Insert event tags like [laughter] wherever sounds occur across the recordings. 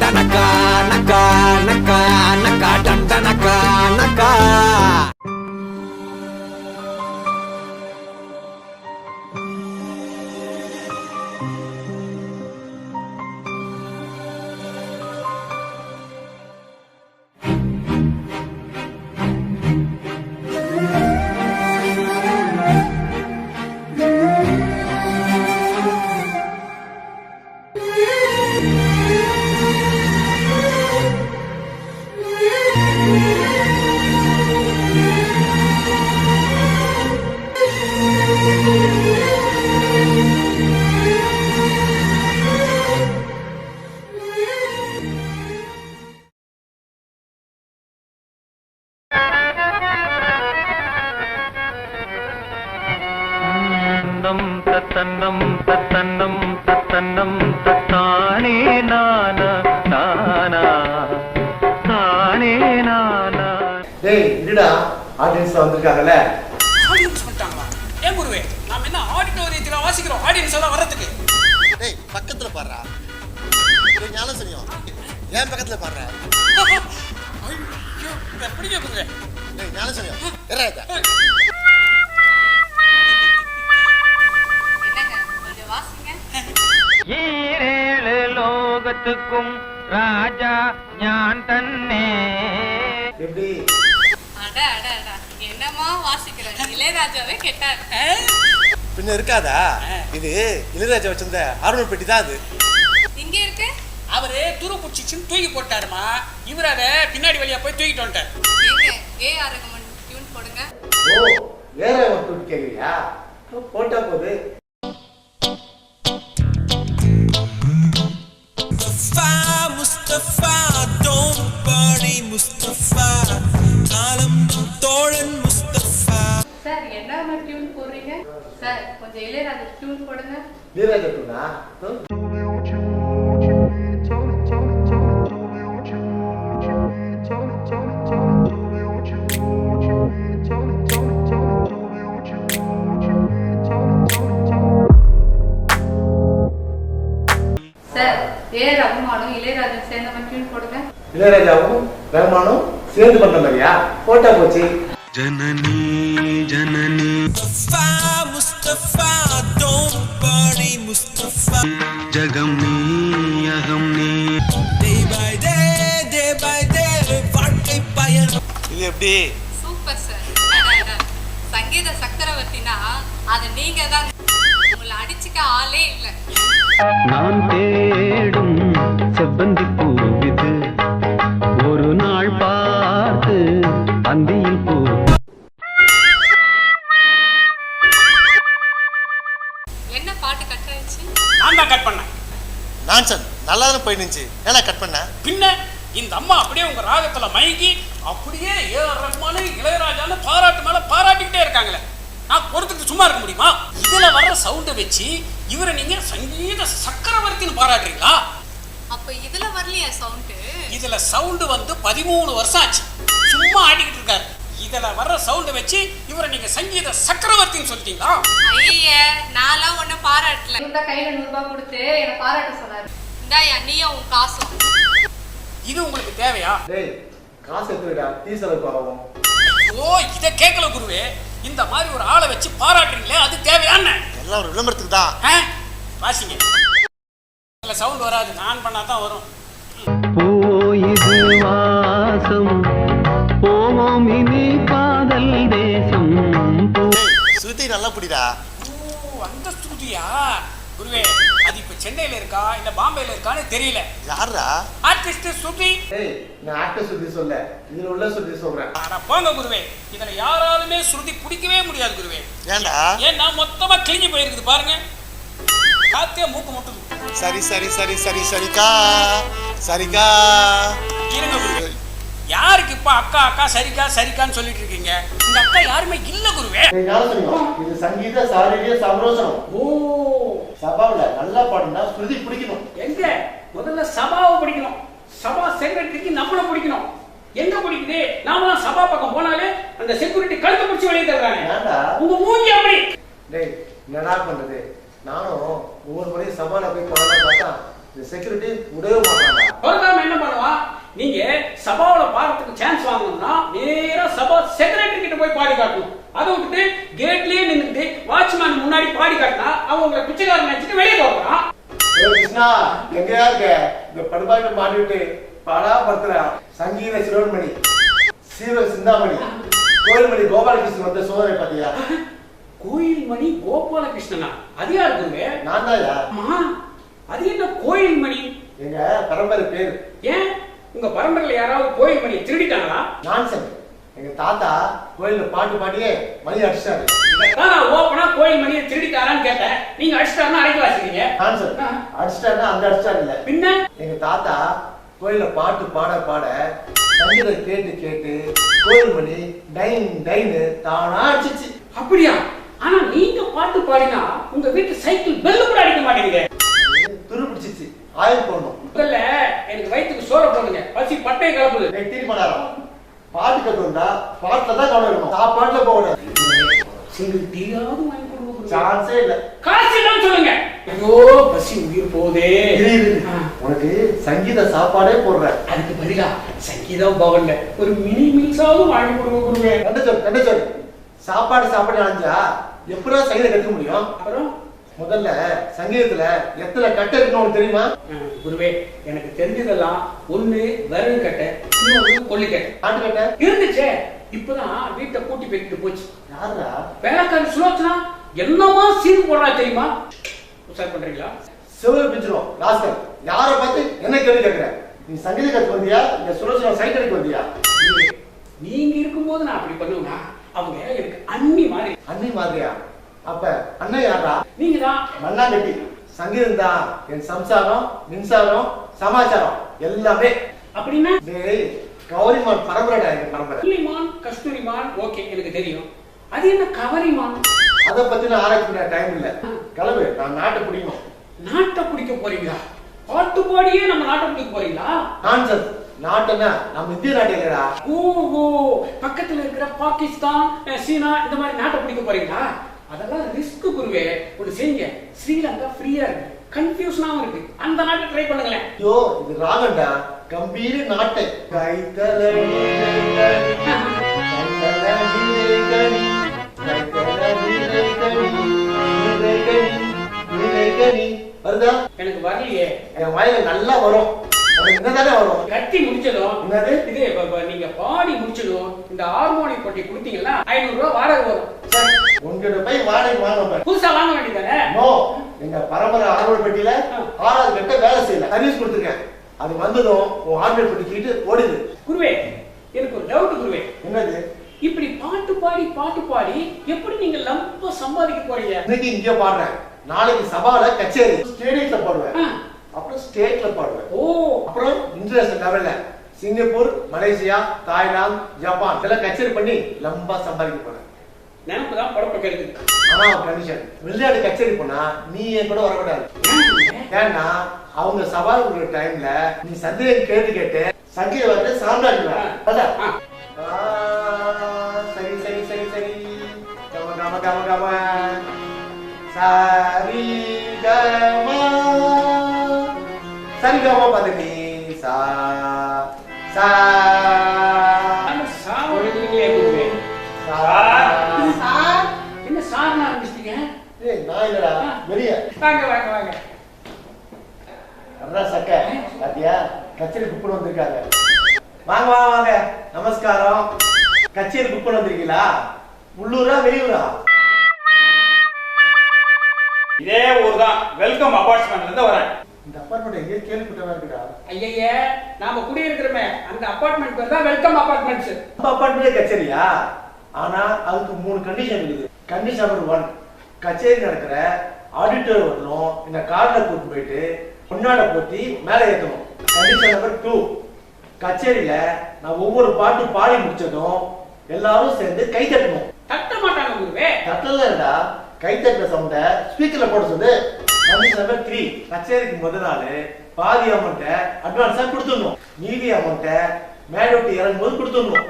டண்டனக்கா நக்கா நக்கா நக்கா டண்டனக்கா நக்கா. டேய் இருடா. ஆடியன்ஸ் வந்திருக்காங்கல்ல? ஆடியன்ஸ் பண்ணிட்டாங்களா ஏன் குருவே? நாம என்ன ஆடிட்டோரியத்தில் வாசிக்கிறோம்? ஆடியன்ஸ் எல்லாம் வர்றதுக்கு. டேய் பக்கத்துல பாடுறா. டேய் ஞானசனியம் ஏன் பக்கத்துல பாடுற? ஐயோ இது டேய் ஏறாத ஈரேழு லோகத்துக்கும் ராஜா ஞான் தன்னே. எப்படி? வாசிக்கிறேன். இளையராஜாவே கேட்டார். பின்ன இருக்காதா? இது இளையராஜா வச்சிருந்த ஆர்வம் பெட்டி தான் அது. இங்க இருக்கு? அவரு துரு பிடிச்சிச்சுன்னு தூக்கி போட்டாருமா. இவர் அதை பின்னாடி வழியா போய் தூக்கிட்டு வந்துட்டார். ஏ ஆர் ரகுமான் டியூன் போடுங்க. ஓ வேற ஒரு கேக்குறியா? போட்டா போகுது கொஞ்சம் இளையராஜா டியூன் போடுங்க. சார் ஏ ரகுமானும் இளையராஜா சேர்ந்த டியூன் போடுங்க. இளையராஜாவும் ரஹ்மானும் சேர்ந்து பண்ற மாதிரியா? போட்டா போச்சு. ஜனனி ஜனனி முஸ்தபா don't worry, முஸ்தபா ஜகம் நீ அகம் நீ day by day, day by day, வாழ்க்கை பயணம் இது எப்படி? சூப்பர் சார் சங்கீத சக்கரவர்த்தினா அது நீங்க தான் உங்களை அடிச்சுக்க ஆளே இல்லை. நான் தேடும் போயிருந்துச்சு ஏன்னா கட் பண்ண? பின்ன இந்த அம்மா அப்படியே உங்க ராகத்துல மயங்கி அப்படியே ஏ ரஹ்மானு இளையராஜான்னு பாராட்டு மேல பாராட்டிக்கிட்டே இருக்காங்களே. நான் பொறுத்துட்டு சும்மா இருக்க முடியுமா? இதுல வர்ற சவுண்டை வச்சு இவரை நீங்க சங்கீத சக்கரவர்த்தின்னு பாராட்டுறீங்களா? அப்ப இதுல வரலையா சவுண்டு இதுல சவுண்டு வந்து பதிமூணு வருஷம் ஆச்சு. சும்மா ஆடிக்கிட்டு இருக்காரு. இதுல வர்ற சவுண்டை வச்சு இவரை நீங்க சங்கீத சக்கரவர்த்தின்னு சொல்லிட்டீங்களா? ஐய நான்லாம் உன்னை பாராட்டல. இந்த கையில நூறு ரூபாய் கொடுத்து என்ன பாராட்ட சொன்னாரு. இந்தாயா நீயும் உன் காசும். இது உங்களுக்கு தேவையா? டேய் காசு எடுத்துடா டீ செலவுக்கு ஆகும் ஓ இதை கேட்கல குருவே. இந்த மாதிரி ஒரு ஆளை வச்சு பாராட்டுறீங்களே அது தேவையான எல்லாம் ஒரு விளம்பரத்துக்கு தான். வாசிங்க. சவுண்ட் வராது நான் பண்ணா தான் வரும். போயிது வாசம் போவோம் இனி காதல் தேசம். ஸ்ருதி நல்லா புடிடா ஓ அந்த ஸ்துதியா குருவே அது சென்னையில இருக்கா? இல்ல பாம்பேல இருக்கான்னு தெரியல. யாரா ஆர்டிஸ்ட் ஸ்ருதி டேய் நான் ஆக்டர் சுத்தி சொல்ல. இதுல உள்ள சுத்தி சொல்றேன். ஆனா போங்க குருவே. இதுல யாராலுமே ஸ்ருதி பிடிக்கவே முடியாது குருவே. ஏன்டா? ஏன்னா மொத்தமா கிழிஞ்சு போயிருக்குது பாருங்க. காத்தே மூக்கு முட்டுது. சரி சரி சரி சரி சரிக்கா. சரிக்கா. இருங்க குருவே. யாருக்கு இப்ப அக்கா அக்கா சரிக்கா சரிக்கான்னு சொல்லிட்டு இருக்கீங்க? இந்த அக்கா யாருமே இல்ல குருவே. இது சங்கீத சாரீரிய சமரோசனம். ஓ. சபாவுல நல்லா பாடுனா ஸ்ருதி பிடிக்கணும். எங்க? முதல்ல சபாவை பிடிக்கணும். சபா செக்ரட்டரிக்கு நம்மள பிடிக்கணும். எங்க பிடிக்குது? நாம தான் சபா பக்கம் போனாலே அந்த செக்யூரிட்டி கழுத்து பிடிச்சி வெளியே தர்றாங்க உங்க மூஞ்சி அப்படி. டேய் என்னடா பண்றது? நானும் ஒவ்வொரு முறையும் சபால போய் பாடலாம் பார்த்தா இந்த செக்யூரிட்டி விடவே மாட்டாங்க. என்ன பண்ணுவான் நீங்க சபாவுல பாடுறதுக்கு சான்ஸ் வாங்கணும்னா நேரா சபா செக்ரட்டரி கிட்ட போய் பாடி காட்டணும். அதை விட்டுட்டு கேட்லயே நின்னுட்டு வாட்ச்மேன் முன்னாடி பாடி காட்டினா அவன் உங்களை பிச்சைக்காரன் நினைச்சிட்டு வெளியே போகிறான் கிருஷ்ணா எங்கயா இருக்க இந்த பாடா படுத்துற. சங்கீத சிரோன்மணி சீவ சிந்தாமணி கோயில்மணி கோபாலகிருஷ்ணன் வந்த சோதனை பாத்தியா? கோயில் மணி கோபாலகிருஷ்ணனா? அது யாருக்குங்க நான் ஆமா. அது என்ன கோயில் மணி எங்க பரம்பரை பேரு. ஏன்? உங்க பரம்பரையில யாராவது கோயில் மணியை திருடிட்டாங்களா? நான்சன் எங்க தாத்தா கோயில்ல பாட்டு பாடியே மணி இதைத்தான் நான் ஓப்பனா கோயில் மணியை திருடிட்டாரான்னு கேட்டேன். நீங்க அடிச்சிட்டாருன்னா அடைக்க வாசிக்கிறீங்க நான்சன் அடிச்சிட்டாருன்னா அந்த அடிச்சிட்டாரு இல்ல. பின்ன? எங்க தாத்தா கோயில்ல பாட்டு பாட பாட சங்கீதம் கேட்டு கேட்டு கோயில் மணி டைன் டைன்னு தானா அடிச்சிச்சு. அப்படியா? ஆனா நீங்க பாட்டு பாடினா உங்க வீட்டு சைக்கிள் பெல்லு கூட அடிக்க மாட்டேங்குது. துரு பிடிச்சிச்சு ஆயில் போடணும். முதல்ல எனக்கு வயிற்றுக்கு சோற போடுங்க. பசி பட்டை கலப்புது வெட்டி பண்ணாராம் பாட்டு கட்டு வந்தா பாட்டுல தான் கவனம் இருக்கணும் சாப்பாட்டுல போகணும் சிங்கிள் டீயாவது வாங்கி கொடுங்க. சான்ஸே இல்ல. காசு இல்லைன்னு சொல்லுங்க. ஐயோ பசி உயிர் போதே. உனக்கு சங்கீத சாப்பாடே போடுறேன். அதுக்கு பதிலா சங்கீதம் பவன்ல ஒரு மினி மில்ஸாவது வாங்கி கொடுங்க கொடுங்க கண்டச்சோர் கண்டச்சோர் சாப்பாடு சாப்பாடு அணைஞ்சா எப்படா சங்கீதம் கத்துக்க முடியும்? அப்புறம்? முதல்ல சங்கீதத்துல எத்தனை கட்டை இருக்கணும் உனக்கு தெரியுமா? குருவே எனக்கு தெரிஞ்சதெல்லாம் ஒண்ணு விரல் கட்டை இன்னொன்னு கொல்லிக்கட்டை. பாட்டு கட்டை? இருந்துச்சே இப்பதான் வீட்டை கூட்டி போய்கிட்டு போச்சு. யாருடா வேலைக்காரி சுலோச்சனா? என்னமா சீன் போடுறா தெரியுமா? உஷார் பண்றீங்களா? சிவ பிஞ்சிரும் லாஸ்கர் யாரை பார்த்து என்ன கேள்வி கேட்கிற? நீ சங்கீத கத்து வந்தியா? இல்ல சுலோசனா சைட் அடிக்க வந்தியா? நீங்க- நீங்க இருக்கும்போது நான் அப்படி பண்ணுவேனா? அவங்க எனக்கு அண்ணி மாதிரி. அண்ணி மாதிரியா? அப்ப அண்ணன் யாரா நீங்க தான் மண்ணாங்கட்டி சங்கீதம் தான் என் சம்சாரம் மின்சாரம் சமாச்சாரம். எல்லாமே. அப்படின்னா? கௌரிமான் பரம்பரைடா எங்க பரம்பரை. கஸ்தூரிமான் கஸ்தூரிமான் ஓகே எனக்கு தெரியும். அது என்ன கவரிமான்? அத பத்தி நான் ஆராய்ச்சி டைம் இல்ல. கிளம்பு நான் நாட்டை பிடிக்கணும். நாட்டை பிடிக்க போறீங்களா? பாட்டு பாடியே நம்ம நாட்டை பிடிக்க போறீங்களா? நான்சென்ஸ் நாட்டுன்னா நம்ம இந்திய நாட்டு இல்லடா. ஓ ஓ பக்கத்துல இருக்கிற பாகிஸ்தான் சீனா இந்த மாதிரி நாட்டை பிடிக்க போறீங்களா? அதெல்லாம் ரிஸ்க் குருவே ஒண்ணு செய்யுங்க. ஸ்ரீலங்கா ஃப்ரீயா இருக்கு. கன்ஃபியூஷனாவும் இருக்கு. அந்த நாட்டை ட்ரை பண்ணுங்களேன். ஐயோ இது ராகண்டா கம்பீர நாட்டை. கைத்தலடி வருதா? எனக்கு வரலையே. என் வாயில நல்லா வரும். என்னதானே வரும்? கட்டி முடிச்சதும் என்னது? இது நீங்க பாடி முடிச்சதும் இந்த ஹார்மோனி போட்டி கொடுத்தீங்கன்னா ஐநூறு ரூபாய் வாடகை வரும். உங்ககிட்ட போய் வாடகை வாங்க. புதுசா வாங்க வேண்டியதானே நோ எங்க பரம்பரை ஆர்வல் பெட்டியில ஆறாவது கட்ட வேலை செய்யல. சர்வீஸ் கொடுத்துருக்கேன். அது வந்ததும் உன் ஆர்வல் பெட்டி கீட்டு ஓடுது குருவே எனக்கு ஒரு டவுட் குருவே. என்னது? இப்படி பாட்டு பாடி பாட்டு பாடி எப்படி நீங்க லம்ப சம்பாதிக்க போறீங்க? இன்னைக்கு இங்கே பாடுறேன். நாளைக்கு சபால கச்சேரி. ஸ்டேடியத்துல பாடுவேன். அப்புறம் ஸ்டேட்ல பாடுவேன். ஓ. அப்புறம் இன்டர்நேஷனல் லெவல்ல சிங்கப்பூர் மலேசியா தாய்லாந்து ஜப்பான். இதெல்லாம் கச்சேரி பண்ணி லம்பா சம்பாதிக்க போறேன். நினப்பு தான் படப்ப கருது ஆனா கண்டிஷன் விளையாட்டு கச்சேரி போனா நீ என் கூட வரக்கூடாது ஏன்னா அவங்க சவால் கொடுக்குற டைம்ல நீ சந்தேகம் கேட்டு கேட்டு சங்கீத வந்து சாம்பிராஜ் சரி சரி சரி சரி. கம கம கம கம. சரி. கம பதனி சா சா சாவடிங்களே குருவே? சா. என்ன சார்னா ஆரம்பிச்சிட்டீங்க? ஏய் நான் இல்லடா வெளிய. வாங்க வாங்க வாங்க. அதான் சக்க பாத்தியா? கச்சேரி பண்ண வந்திருக்காங்க. வாங்க வாங்க வாங்க. நமஸ்காரம். கச்சேரி புக் பண்ண வந்திருக்கீங்களா? உள்ளூரா வெளியூரா? இதே ஊர் தான் வெல்கம் அபார்ட்மெண்ட்ல இருந்து வரேன். இந்த அப்பார்ட்மெண்ட் எங்கேயோ கேள்விப்பட்டவா இருக்குடா? ஐயய்ய நாம குடியிருக்கிறோமே. அந்த அபார்ட்மெண்ட் பேர் தான் வெல்கம் அபார்ட்மெண்ட்ஸ் நம்ம அப்பார்ட்மெண்ட்ல கச்சேரியா? ஆனா அதுக்கு மூணு கண்டிஷன் இருக்குது. கண்டிஷன் நம்பர் ஒன் கச்சேரி நடக்கிற ஆடிட்டர் வரணும். இந்த கார்ல கூட்டு போயிட்டு பொன்னாட போத்தி மேலே ஏத்தணும். கண்டிஷன் நம்பர் டூ கச்சேரியில நான் ஒவ்வொரு பாட்டு பாடி முடிச்சதும் எல்லாரும் சேர்ந்து கை தட்டணும். தட்ட மாட்டாங்க குருவே? கட்டலடா கை தட்டுற சவுண்ட ஸ்பீக்கர்ல போட சொல்லு. கண்டிஷன் நம்பர் த்ரீ கச்சேரிக்கு முத நாள் பாதி அமௌண்ட்டை அட்வான்ஸா கொடுத்துடணும். மீதி அமௌண்ட்டை மேலோட்டு இறங்கும்போது கொடுத்துடணும்.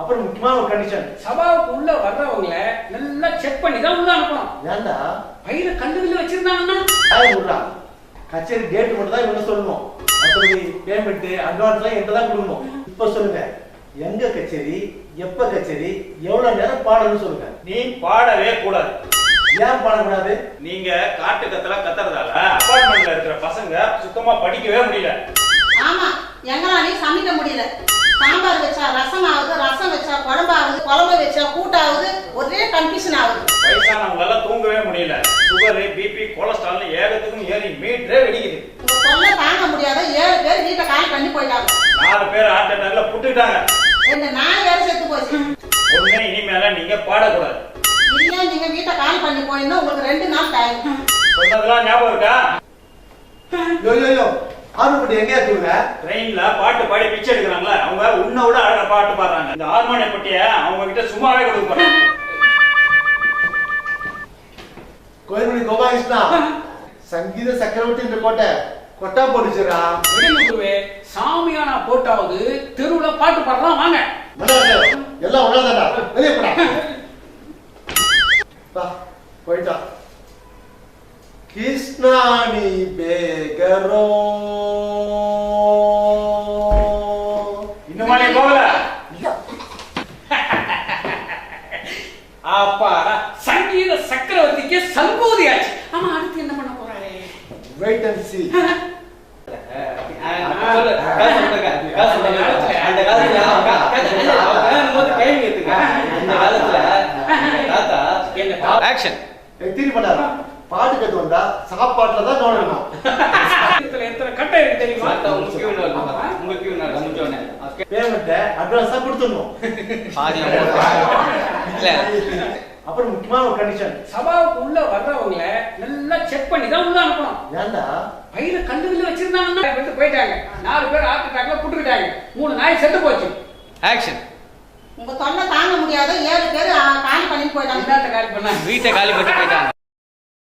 அப்புறம் முக்கியமான ஒரு கண்டிஷன் சபாவுக்கு உள்ள வர்றவங்கள நல்லா செக் பண்ணி தான் உள்ள அனுப்பணும். ஏன்டா பையில கண்டுகளில் வச்சிருந்தாங்கன்னா. விட்றா. கச்சேரி டேட் மட்டும் தான் இவங்க சொல்லணும். மற்றபடி பேமெண்ட் என்கிட்ட தான் கொடுக்கணும். இப்போ சொல்லுங்க எங்க கச்சேரி எப்ப கச்சேரி எவ்வளவு நேரம் பாடணும்னு சொல்லுங்க. நீ பாடவே கூடாது. ஏன் பாடக்கூடாது? நீங்க காட்டு கத்தல கத்துறதால அபார்ட்மெண்ட்ல இருக்கிற பசங்க சுத்தமா படிக்கவே முடியல. ஆமா எங்களாலையும் சமைக்க முடியல. சாம்பார் வச்சா ரசம் ஆகுது ரசம் வச்சா குழம்பு ஆகுது குழம்பு வச்சா கூட்டாகுது ஒரே கன்ஃபியூஷன் ஆகுது. வயசானவங்க எல்லாம் தூங்கவே முடியல. சுகர் பிபி கொலஸ்ட்ரால் ஏகத்துக்கும் ஏறி மீட்டரே வெடிக்குது. உங்க தொல்லை தாங்க முடியாத ஏழு பேர் வீட்டை காலி பண்ணி போயிட்டாங்க. நாலு பேர் ஹார்ட் அட்டாக்ல புட்டுட்டாங்க ரெண்டு நாய் வேற செத்து போச்சு. ஒண்ணு இனிமேல நீங்க பாடக்கூடாது. இல்ல நீங்க வீட்டை சொன்னதெல்லாம் ஞாபகம் இருக்கா? யோ யோ யோ. தூங்க ட்ரெயின்ல பாட்டு பாடி பிச்சை எடுக்கிறாங்களே அவங்க உன்னை விட அழகா பாட்டு பாடுறாங்க. இந்த ஹார்மோனிய பட்டிய அவங்க கிட்ட சும்மாவே கொடுக்க போறாங்க கோயில்மணி கோபாகிருஷ்ணா சங்கீத சக்கரவர்த்தி இந்த கோட்டை கொட்டா போட்டுச்சுரா குருவே சாமியானா போட்டாவது தெருவுல பாட்டு பாடலாம் வாங்க. எல்லாம் உணர்ந்தாடா வெளியே போடா. [laughs] வா போயிட்டா கிருஷ்ணாணி பேகரோ. இன்னுமா நீ போகல? அப்பாடா [laughs] சங்கீத சக்கரவர்த்திக்கு சங்கூதி ஆச்சு ஆமா அடுத்து என்ன பண்ண போறாரு? வெயிட் அண்ட் சி ஆக்ஷன் எத்திரி பண்ணாரா பாட்டு கட்டு வந்தா சாப்பாட்டுல தான் கவனம் இதுல எத்தனை கட்டை இருக்கு தெரியுமா? பேமெண்ட்டை அட்வான்ஸா கொடுத்துடணும். இல்ல. அப்புறம் முக்கியமான ஒரு கண்டிஷன் சபாவுக்கு உள்ள வர்றவங்கள நல்லா செக் பண்ணி தான் உள்ள அனுப்பணும். ஏன்டா? பையில கண்டுகளில் வச்சிருந்தாங்கன்னா விட்டு போயிட்டாங்க. நாலு பேர் ஹார்ட் அட்டாக்ல புட்டுக்கிட்டாங்க. மூணு நாய் செத்து போச்சு. ஆக்ஷன் உங்க தொல்லை தாங்க முடியாத ஏழு பேர் காலி பண்ணி போயிட்டாங்க. என்னத்த காலி பண்ணாங்க வீட்டை காலி பண்ணி போயிட்டாங்க.